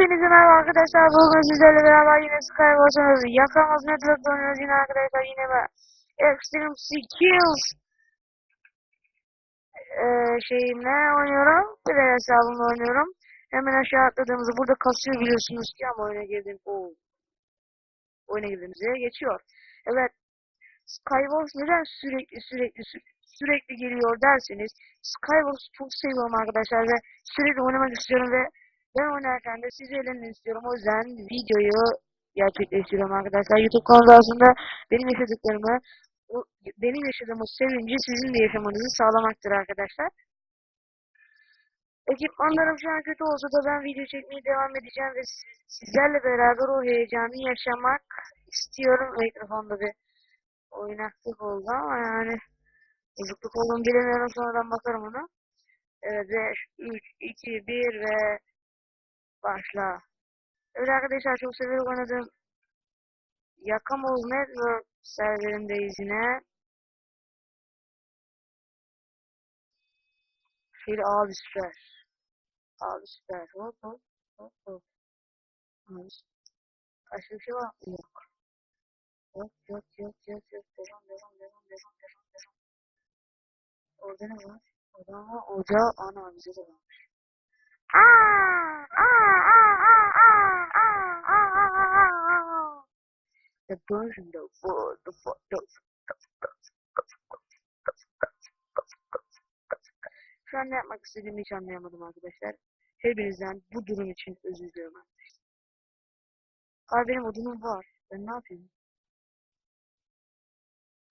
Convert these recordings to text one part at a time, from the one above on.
Hepinize merhaba arkadaşlar. Bugün sizlerle beraber yine Skywars Yakamaz Network oynuyoruz yine arkadaşlar. Yine ben Extreme Skills ee, şeyimle oynuyorum. Bir hesabımla oynuyorum. Hemen aşağı atladığımızda burada kasıyor biliyorsunuz ki ama oyuna girdim. Oo. Oyuna girdiğimizde geçiyor. Evet. Skywars neden sürekli sürekli sü- sürekli geliyor derseniz Skywars'u çok seviyorum arkadaşlar ve sürekli oynamak istiyorum ve ben oynarken de siz eğlenin istiyorum. O yüzden videoyu gerçekleştiriyorum arkadaşlar. YouTube kanalı aslında benim yaşadıklarımı, benim yaşadığım o sevinci sizin de yaşamanızı sağlamaktır arkadaşlar. Ekipmanlarım şu an kötü olsa da ben video çekmeye devam edeceğim ve siz- sizlerle beraber o heyecanı yaşamak istiyorum. Mikrofonda bir oynaklık oldu ama yani bozukluk olduğunu bilemiyorum. Sonradan bakarım ona. Evet 5, 3, 2, 1 ve başla. Evet arkadaşlar çok severek oynadığım Yakamoz Network serverindeyiz yine. Şöyle abi süper. Abi süper. Hop hop hop hop. Abi. Başka bir şey var mı? Yok. Yok yok yok yok yok. Devam devam devam devam devam devam. Orada ne var? Orada ama ocağı ana bize de varmış. The bird in the wood, the wood, the Şu an ne yapmak istediğimi hiç anlayamadım arkadaşlar. Hepinizden bu durum için özür diliyorum. Abi benim odunum var. Ben ne yapayım?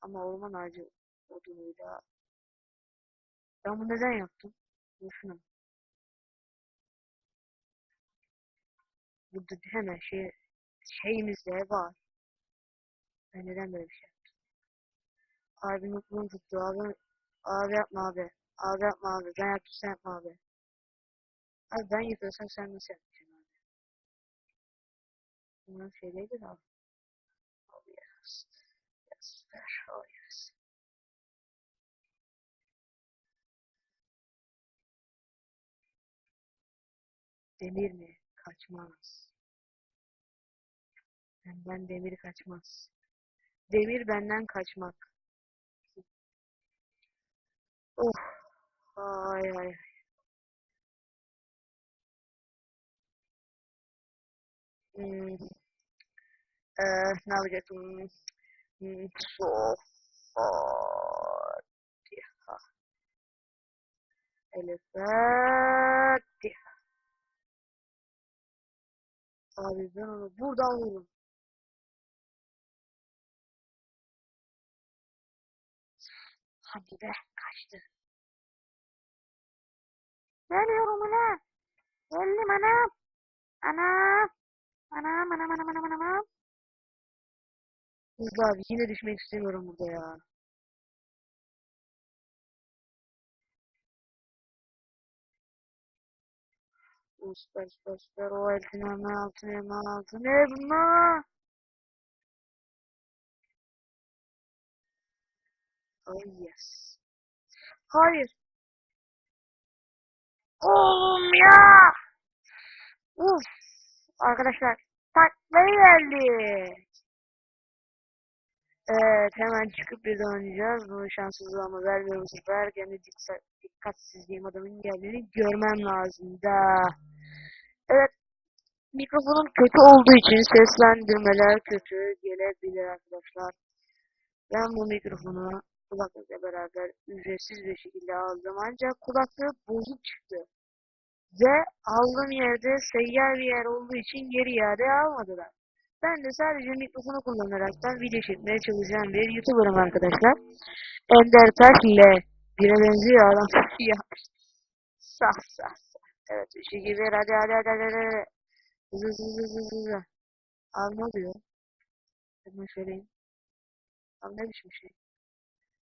Ama orman ağacı odunuyla. Ben bunu neden yaptım? Boşuna. Burada hemen şey şeyimiz de var. Ben neden böyle bir şey yaptım? Abi mutluluğum tuttu abi. Abi yapma abi. Abi yapma abi. Ben yaptım sen yapma abi. Abi ben yapıyorsam sen nasıl yapacaksın abi? Bunlar şeyleydi de abi. Oh yes. Yes. Oh yes. Demir mi? kaçmaz. Benden demir kaçmaz. Demir benden kaçmak. Oh. Ay ay. Hmm. Uh, now we get um, so hard. Yeah. Abi ben onu buradan vururum. Hadi be kaçtı. Geliyorum ulan. Geldim anam. Anam. Anam anam anam anam anam. Hızlı abi yine düşmek istemiyorum burada ya. Bas bas bas ver o elini hemen altına hemen altına. Ebna! Oh yes. Hayır. Oğlum ya! Uf! Arkadaşlar taklayı geldik. Evet hemen çıkıp bir de oynayacağız. Bunu şanssızlığıma vermiyorum bu sefer. Kendi dikkatsizliğim adamın geldiğini görmem lazım da. Evet. Mikrofonum kötü olduğu için seslendirmeler kötü gelebilir arkadaşlar. Ben bu mikrofonu kulaklıkla beraber ücretsiz bir şekilde aldım. Ancak kulaklığı bozuk çıktı. Ve aldığım yerde seyyar bir yer olduğu için geri iade almadılar. Ben de sadece mikrofonu kullanaraktan video çekmeye çalışan bir YouTuber'ım arkadaşlar. Ender Taş ile bire benziyor adam. ya. Sah sah. Evet işi gibi hadi hadi hadi hadi hadi. Hızlı hızlı hızlı hızlı. Abi ne oluyor? Hemen söyleyeyim. Abi ne biçim şey?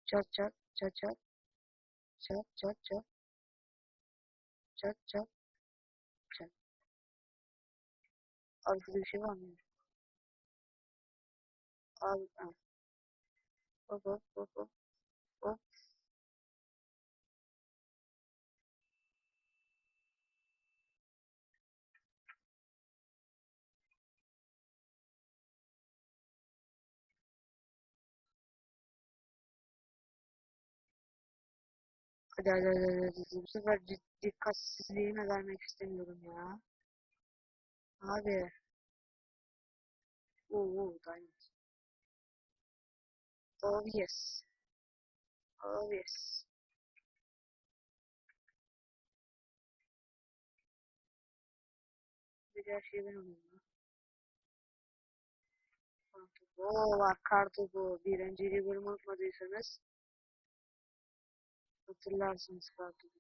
Çat çat çat çat. Çat çat çat. Çat çat. Çat. Abi şurada bir şey var mı? Abi. Hop hop hop hop. Hop. Hadi hadi hadi hadi. Bu sefer dikkatsizliğime vermek istemiyorum ya. Abi. Oo, oo, diamond. Oh yes. Oh yes. Bir her şeyi ben alayım. Oo var kartopu. Bir önceki bölümü unutmadıysanız hatırlarsınız kartopu.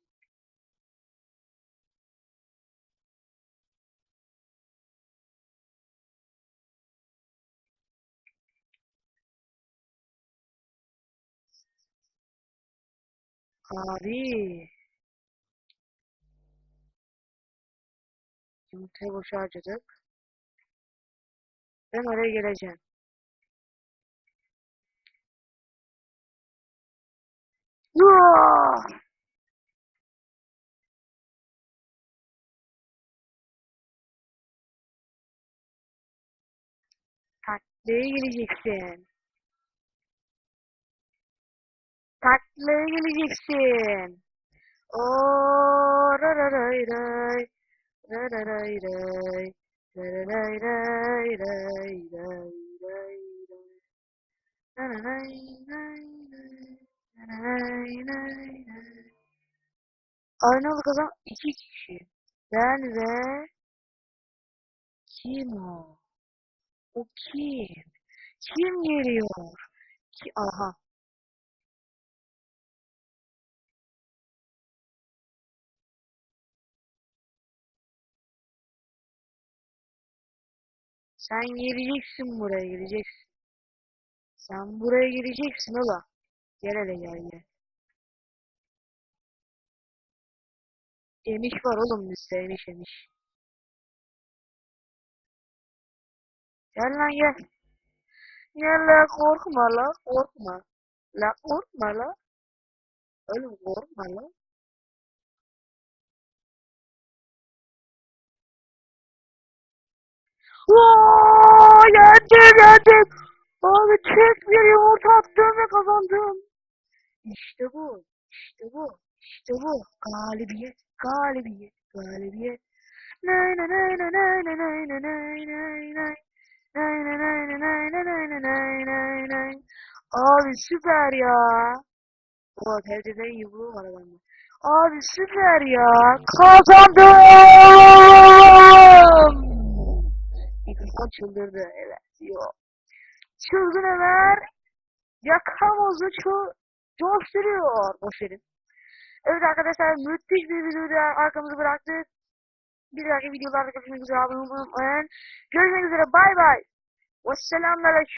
Abi. Yumurtayı boşa harcadık. Ben oraya geleceğim. Yeah! Taklaya geleceksin. Taklaya geleceksin. Oo, ra Aynalı kazan iki kişi. Ben ve kim o? O kim? Kim geliyor? Ki aha. Sen geleceksin buraya geleceksin. Sen buraya geleceksin ola. Gel hele gel gel. Emiş var oğlum bizde emiş emiş. Gel lan gel. Gel la korkma la korkma. La korkma la. Oğlum korkma la. Vaa yendim yendim. Abi tek bir yumurta attım kazandım. İşte bu. İşte bu. İşte bu. Galibiyet. Galibiyet. Galibiyet. Nay nay nay nay nay nay nay nay nay nay nay. Nay nay nay nay nay nay nay nay nay nay. Abi süper ya. O TRT'den yumruğu var adamda. Abi süper ya. Kazandım. Mikrofon çıldırdı. Evet. Yok. Çılgın Ömer. Yakamozu ço coşturuyor. Boş verin. Evet arkadaşlar müthiş bir videoyu arkamızı bıraktık. Bir dahaki videolarda görüşmek üzere abone olmayı unutmayın. Görüşmek üzere bay bay. Vesselamu aleyküm.